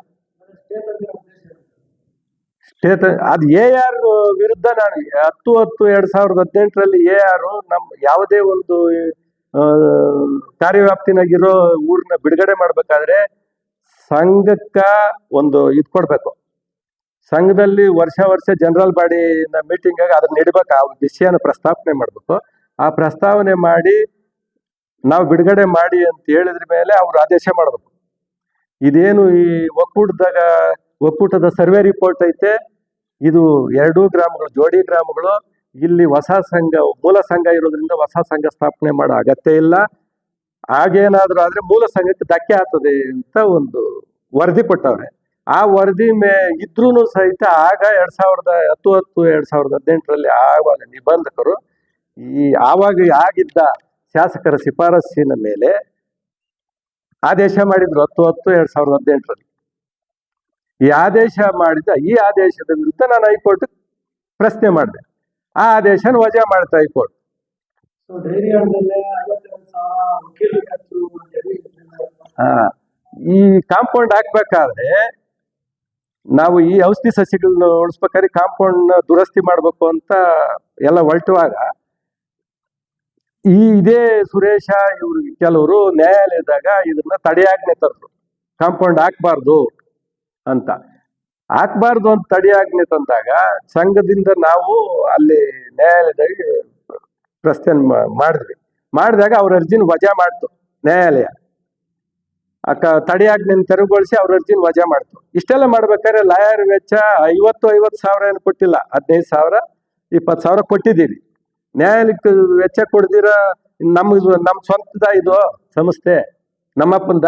ಸ್ಟೇಟ್ ಅದು ಎ ಆರ್ ವಿರುದ್ಧ ನಾನು ಹತ್ತು ಹತ್ತು ಎರಡ್ ಸಾವಿರದ ಹದಿನೆಂಟರಲ್ಲಿ ಎ ಆರ್ ನಮ್ ಯಾವುದೇ ಒಂದು ಕಾರ್ಯವ್ಯಾಪ್ತಿನಾಗಿರೋ ಊರ್ನ ಬಿಡುಗಡೆ ಮಾಡ್ಬೇಕಾದ್ರೆ ಸಂಘಕ್ಕ ಒಂದು ಇದ್ ಕೊಡ್ಬೇಕು. ಸಂಘದಲ್ಲಿ ವರ್ಷ ವರ್ಷ ಜನರಲ್ ಬಾಡಿನ ಮೀಟಿಂಗ್ ಆಗಿ ಅದನ್ನ ನಡಿಬೇಕು, ಆ ವಿಷಯನ ಪ್ರಸ್ತಾವನೆ ಮಾಡ್ಬೇಕು. ಆ ಪ್ರಸ್ತಾವನೆ ಮಾಡಿ ನಾವು ಬಿಡುಗಡೆ ಮಾಡಿ ಅಂತ ಹೇಳಿದ್ರ ಮೇಲೆ ಅವ್ರು ಆದೇಶ ಮಾಡಬೇಕು. ಇದೇನು ಈ ಒಕ್ಕೂಟದಾಗ ಒಕ್ಕೂಟದ ಸರ್ವೆ ರಿಪೋರ್ಟ್ ಐತೆ. ಇದು ಎರಡೂ ಗ್ರಾಮಗಳು, ಜೋಡಿ ಗ್ರಾಮಗಳು, ಇಲ್ಲಿ ಹೊಸ ಸಂಘ, ಮೂಲ ಸಂಘ ಇರೋದ್ರಿಂದ ಹೊಸ ಸಂಘ ಸ್ಥಾಪನೆ ಮಾಡೋ ಅಗತ್ಯ ಇಲ್ಲ. ಹಾಗೇನಾದ್ರೂ ಆದ್ರೆ ಮೂಲ ಸಂಘಕ್ಕೆ ಧಕ್ಕೆ ಆಗ್ತದೆ ಅಂತ ಒಂದು ವರದಿ ಕೊಟ್ಟವ್ರೆ. ಆ ವರದಿ ಮೇ ಇದ್ರೂ ಸಹಿತ ಆಗ ಎರಡ್ ಸಾವಿರದ ಹತ್ತು ಹತ್ತು, ಎರಡ್ ಸಾವಿರದ ಹದಿನೆಂಟರಲ್ಲಿ ಆವಾಗ ನಿಬಂಧಕರು ಈ ಆವಾಗ ಆಗಿದ್ದ ಶಾಸಕರ ಶಿಫಾರಸ್ಸಿನ ಮೇಲೆ ಆದೇಶ ಮಾಡಿದ್ರು ಹತ್ತು ಹತ್ತು, ಎರಡ್ ಸಾವಿರದ ಹದಿನೆಂಟರಲ್ಲಿ. ಈ ಆದೇಶ ಮಾಡಿದ ಈ ಆದೇಶದ ವಿರುದ್ಧ ನಾನು ಹೈಕೋರ್ಟ್ ಪ್ರಶ್ನೆ ಮಾಡಿದೆ. ಆ ಆದೇಶನ ವಜಾ ಮಾಡ್ತಾ ಹೈಕೋರ್ಟ್. ಈ ಕಾಂಪೌಂಡ್ ಹಾಕ್ಬೇಕಾದ್ರೆ ನಾವು ಈ ಔಷಧಿ ಸಸಿಗಳನ್ನ ಉಳಿಸ್ಬೇಕಾದ್ರೆ ಕಾಂಪೌಂಡ್ ದುರಸ್ತಿ ಮಾಡ್ಬೇಕು ಅಂತ ಎಲ್ಲ ಹೊರಟುವಾಗ ಈ ಇದೇ ಸುರೇಶ ಇವ್ರು ಕೆಲವರು ನ್ಯಾಯಾಲಯದಾಗ ಇದನ್ನ ತಡೆಯಾಜ್ಞೆ ತರ್ರು ಕಾಂಪೌಂಡ್ ಹಾಕ್ಬಾರ್ದು. ಅಂತ. ಹಾಕ್ಬಾರ್ದು ಅಂತ ತಡೆಯಾಜ್ಞೆ ತಂದಾಗ ಸಂಘದಿಂದ ನಾವು ಅಲ್ಲಿ ನ್ಯಾಯಾಲಯದಲ್ಲಿ ಪ್ರಶ್ನೆ ಮಾಡಿದ್ವಿ. ಮಾಡಿದಾಗ ಅವ್ರ ಅರ್ಜಿನ ವಜಾ ಮಾಡ್ತು ನ್ಯಾಯಾಲಯ. ಅಕ್ಕ ತಡೆಯಾಜ್ಞೆನ ತೆರವುಗೊಳಿಸಿ ಅವ್ರ ಅರ್ಜಿನ ವಜಾ ಮಾಡ್ತು. ಇಷ್ಟೆಲ್ಲ ಮಾಡ್ಬೇಕಾದ್ರೆ ಲಾಯರ್ ವೆಚ್ಚ ಐವತ್ತು ಐವತ್ತು ಸಾವಿರ ಏನು ಕೊಟ್ಟಿಲ್ಲ. ಹದಿನೈದು ಸಾವಿರ, ಇಪ್ಪತ್ತು ಸಾವಿರ ಕೊಟ್ಟಿದ್ದೀವಿ ನ್ಯಾಯಾಲಯಕ್ಕೆ ವೆಚ್ಚ ಕೊಡ್ದಿರ? ನಮ್ಗೆ ನಮ್ಮ ಸ್ವಂತದ ಇದು ಸಂಸ್ಥೆ, ನಮ್ಮಪ್ಪಂದ.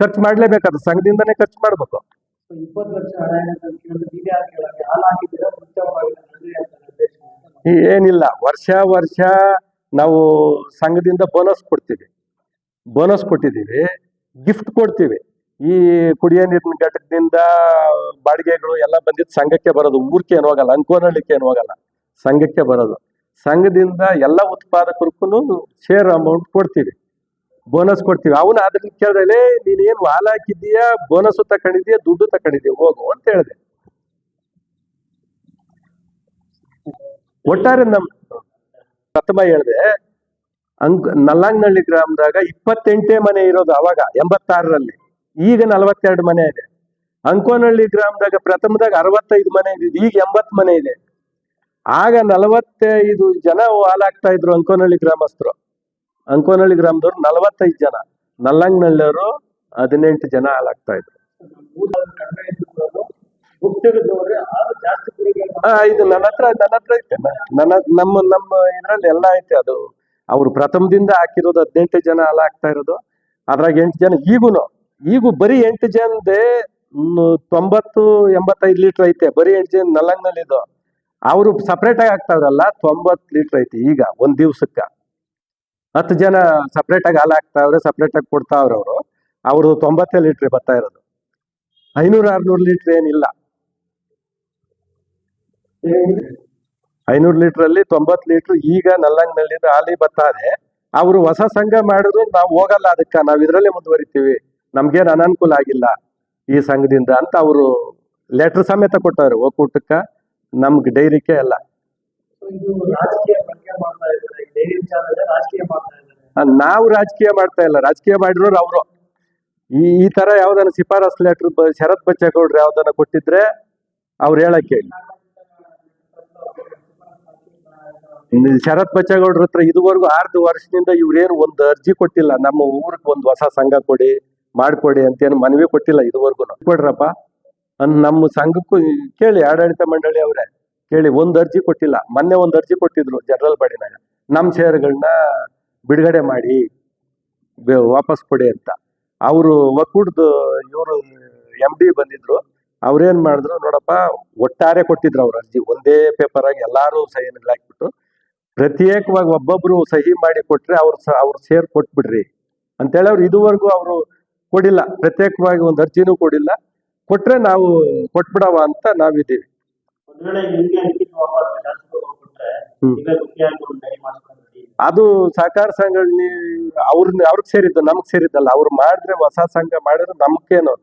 ಖರ್ಚು ಮಾಡ್ಲೇಬೇಕಾದ ಸಂಘದಿಂದನೇ ಖರ್ಚು ಮಾಡಬೇಕು. ಏನಿಲ್ಲ ವರ್ಷ ವರ್ಷ ನಾವು ಸಂಘದಿಂದ ಬೋನಸ್ ಕೊಡ್ತೀವಿ. ಬೋನಸ್ ಕೊಟ್ಟಿದ್ದೀವಿ ಗಿಫ್ಟ್ ಕೊಡ್ತೀವಿ. ಈ ಕುಡಿಯೋ ನೀರಿನ ಘಟಕದಿಂದ ಬಾಡಿಗೆಗಳು ಎಲ್ಲ ಬಂದಿದ್ದು ಸಂಘಕ್ಕೆ ಬರೋದು. ಊರ್ಕೆ ಏನು ಹೋಗಲ್ಲ ಅಂಕೋನಹಳ್ಳಿಕ್ಕೆ ಏನು ಹೋಗಲ್ಲ ಸಂಘಕ್ಕೆ ಬರೋದು. ಸಂಘದಿಂದ ಎಲ್ಲ ಉತ್ಪಾದಕರಿಗೂ ಶೇರ್ ಅಮೌಂಟ್ ಕೊಡ್ತೀವಿ. ಬೋನಸ್ ಕೊಡ್ತೀವಿ. ಅವನು ಅದನ್ನ ಕೇಳಿದ್ರೆ ನೀನ್ ಏನ್ ವಾಲ್ ಹಾಕಿದ್ದೀಯಾ? ಬೋನಸ್ ತಕೊಂಡಿದ್ಯಾ ದುಡ್ಡು ತಕೊಂಡಿದ್ಯಾ ಹೋಗು, ಅಂತ ಹೇಳಿದೆ. ಒಟ್ಟಾರೆ ನಮ್ ಪ್ರಥಮ ಹೇಳಿದೆ ಅಂಕ್ ನಲ್ಲಾಂಗ್ನಳ್ಳಿ ಗ್ರಾಮದಾಗ ಇಪ್ಪತ್ತೆಂಟೇ ಮನೆ ಇರೋದು ಅವಾಗ, ಎಂಬತ್ತಾರರಲ್ಲಿ. ಈಗ ನಲವತ್ತೆರಡು ಮನೆ ಇದೆ. ಅಂಕೋನಹಳ್ಳಿ ಗ್ರಾಮದಾಗ ಪ್ರಥಮದಾಗ ಅರವತ್ತೈದು ಮನೆ ಇದೆ. ಈಗ ಎಂಬತ್ ಮನೆ ಇದೆ. ಆಗ ನಲವತ್ತೈದು ಜನ ಹಾಲಾಗ್ತಾ ಇದ್ರು ಅಂಕೋನಹಳ್ಳಿ ಗ್ರಾಮಸ್ಥರು. ಅಂಕೋನಹಳ್ಳಿ ಗ್ರಾಮದವ್ರು ನಲವತ್ತೈದು ಜನ. ನಲ್ಲಂಗನಹಳ್ಳಿಯವರು ಹದಿನೆಂಟು ಜನ ಹಾಳಾಗ್ತಾ ಇದ್ರು. ಇದು ನನ್ನ ಹತ್ರ ನನ್ನ ಹತ್ರ ಐತೆ. ನನ್ನ, ನಮ್ಮ ನಮ್ಮ ಇದ್ರಲ್ಲಿ ಎಲ್ಲ ಐತೆ ಅದು. ಅವ್ರು ಪ್ರಥಮದಿಂದ ಹಾಕಿರೋದು ಹದಿನೆಂಟು ಜನ ಅಲ್ಲ ಆಗ್ತಾ ಇರೋದು. ಅದ್ರಾಗ ಎಂಟು ಜನ ಈಗೂ ಈಗೂ ಬರೀ ಎಂಟು ಜನದೇ ತೊಂಬತ್ತು, ಎಂಬತ್ತೈದು ಲೀಟರ್ ಐತೆ. ಬರೀ ಎಂಟು ಜನ ನಲ್ಲಂಗ್ನಲ್ಲಿ ಇದು ಅವರು ಸಪ್ರೇಟ್ ಆಗಿ ಹಾಕ್ತಾವ್ರಲ್ಲ, ತೊಂಬತ್ತು ಲೀಟರ್ ಐತಿ ಈಗ, ಒಂದ್ ದಿವ್ಸಕ್ಕ. ಹತ್ತು ಜನ ಸಪ್ರೇಟ್ ಆಗಿ ಹಾಲು ಹಾಕ್ತಾವ್ರೆ ಸಪ್ರೇಟ್ ಆಗಿ ಕೊಡ್ತಾವ್ರೆ ಅವರು. ಅವ್ರದ್ದು ತೊಂಬತ್ತೇ ಲೀಟ್ರ್ ಬರ್ತಾ ಇರೋದು. ಐನೂರು ಆರ್ನೂರು ಲೀಟ್ರ್ ಏನಿಲ್ಲ. ಐನೂರು ಲೀಟರ್ ಅಲ್ಲಿ ತೊಂಬತ್ತು ಲೀಟ್ರ್ ಈಗ ನಲ್ಲಂಗ್ನಲ್ಲಿ ಹಾಲಿ ಬತ್ತಾರೆ ಅವರು ಹೊಸ ಸಂಘ ಮಾಡಿದ್ರು, ನಾವು ಹೋಗಲ್ಲ ಅದಕ್ಕ. ನಾವು ಇದರಲ್ಲೇ ಮುಂದುವರಿತೀವಿ. ನಮ್ಗೇನು ಅನಾನುಕೂಲ ಆಗಿಲ್ಲ ಈ ಸಂಘದಿಂದ ಅಂತ ಅವರು ಲೆಟರ್ ಸಮೇತ ಕೊಟ್ಟವ್ರು ಒಕ್ಕೂಟಕ್ಕ ನಮ್ಗೆ ಡೈರಿಕೆ ಎಲ್ಲ ನಾವು ರಾಜಕೀಯ ಮಾಡ್ತಾ ಇಲ್ಲ. ರಾಜಕೀಯ ಮಾಡಿರೋರು ಅವರು. ಈ ಈ ತರ ಯಾವ್ದನ್ನ ಶಿಫಾರಸ್ ಲೆಟರ್ ಶರತ್ ಬಚ್ಚೇಗೌಡ್ರು ಯಾವ್ದನ್ನ ಕೊಟ್ಟಿದ್ರೆ ಅವ್ರು ಹೇಳಕ್ಕೆ ಶರತ್ ಬಚ್ಚೇಗೌಡ್ರ ಹತ್ರ ಇದುವರೆಗೂ ಆರು ವರ್ಷದಿಂದ ಇವ್ರೇನು ಒಂದು ಅರ್ಜಿ ಕೊಟ್ಟಿಲ್ಲ. ನಮ್ಮ ಊರಿಗೆ ಒಂದು ಹೊಸ ಸಂಘ ಕೊಡಿ, ಮಾಡ್ಕೊಡಿ ಅಂತೇನು ಮನವಿ ಕೊಟ್ಟಿಲ್ಲ ಇದುವರೆಗೂ. ಕೊಡ್ರಪ್ಪ. ಅಂದ್ ನಮ್ಮ ಸಂಘಕ್ಕೂ ಕೇಳಿ, ಆಡಳಿತ ಮಂಡಳಿ ಅವರೇ, ಕೇಳಿ, ಒಂದ್ ಅರ್ಜಿ ಕೊಟ್ಟಿಲ್ಲ. ಮೊನ್ನೆ ಒಂದ್ ಅರ್ಜಿ ಕೊಟ್ಟಿದ್ರು ಜನರಲ್ ಬಾಡಿನಾಗ. ನಮ್ಮ ಷೇರುಗಳನ್ನ ಬಿಡುಗಡೆ ಮಾಡಿ ವಾಪಸ್ ಕೊಡಿ ಅಂತ. ಅವರು ಒಕ್ಕೂಟದ ಇವರು ಎಂ ಡಿ ಬಂದಿದ್ರು. ಅವ್ರೇನ್ ಮಾಡಿದ್ರು ನೋಡಪ್ಪ, ಒಟ್ಟಾರೆ ಕೊಟ್ಟಿದ್ರು ಅವ್ರ ಅರ್ಜಿ. ಒಂದೇ ಪೇಪರ್ ಆಗಿ ಎಲ್ಲಾರು ಸಹಿಗಳು ಹಾಕ್ಬಿಟ್ಟು ಪ್ರತ್ಯೇಕವಾಗಿ ಒಬ್ಬೊಬ್ರು ಸಹಿ ಮಾಡಿ ಕೊಟ್ರೆ ಅವ್ರು ಅವ್ರ ಸೇರ್ ಕೊಟ್ಬಿಡ್ರಿ ಅಂತೇಳಿ ಅವ್ರು ಇದುವರೆಗೂ ಅವರು ಕೊಡಿಲ್ಲ. ಪ್ರತ್ಯೇಕವಾಗಿ ಒಂದು ಅರ್ಜಿನೂ ಕೊಡಿಲ್ಲ. ಕೊಟ್ರೆ ನಾವು ಕೊಟ್ಬಿಡವ ಅಂತ ನಾವಿದ್ದೀವಿ. ಅದು ಸಹಕಾರ ಸಂಘಟನೆ ಅವ್ರನ್ನ ಅವ್ರಿಗೆ ಸೇರಿದ್ದು ನಮ್ಗೆ ಸೇರಿದ್ದಲ್ಲ. ಅವ್ರು ಮಾಡಿದ್ರೆ ಹೊಸ ಸಂಘ ಮಾಡಿದ್ರೆ ನಮ್ಗೇನು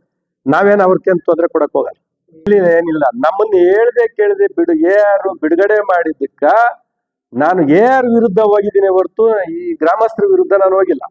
ನಾವೇನು ಅವ್ರಿಗೇನು ತೊಂದರೆ ಕೊಡಕ್ ಹೋಗಲ್ಲ. ಇಲ್ಲಿ ಏನಿಲ್ಲ. ನಮ್ಮನ್ನ ಹೇಳ್ದೆ ಕೇಳದೆ ಬಿಡು ಎ ಆರ್ ಬಿಡುಗಡೆ ಮಾಡಿದ್ದಕ್ಕ ನಾನು ಎ ಆರ್ ವಿರುದ್ಧ ಹೋಗಿದ್ದೀನಿ ಹೊರತು ಈ ಗ್ರಾಮಸ್ಥರ ವಿರುದ್ಧ ನಾನು ಹೋಗಿಲ್ಲ.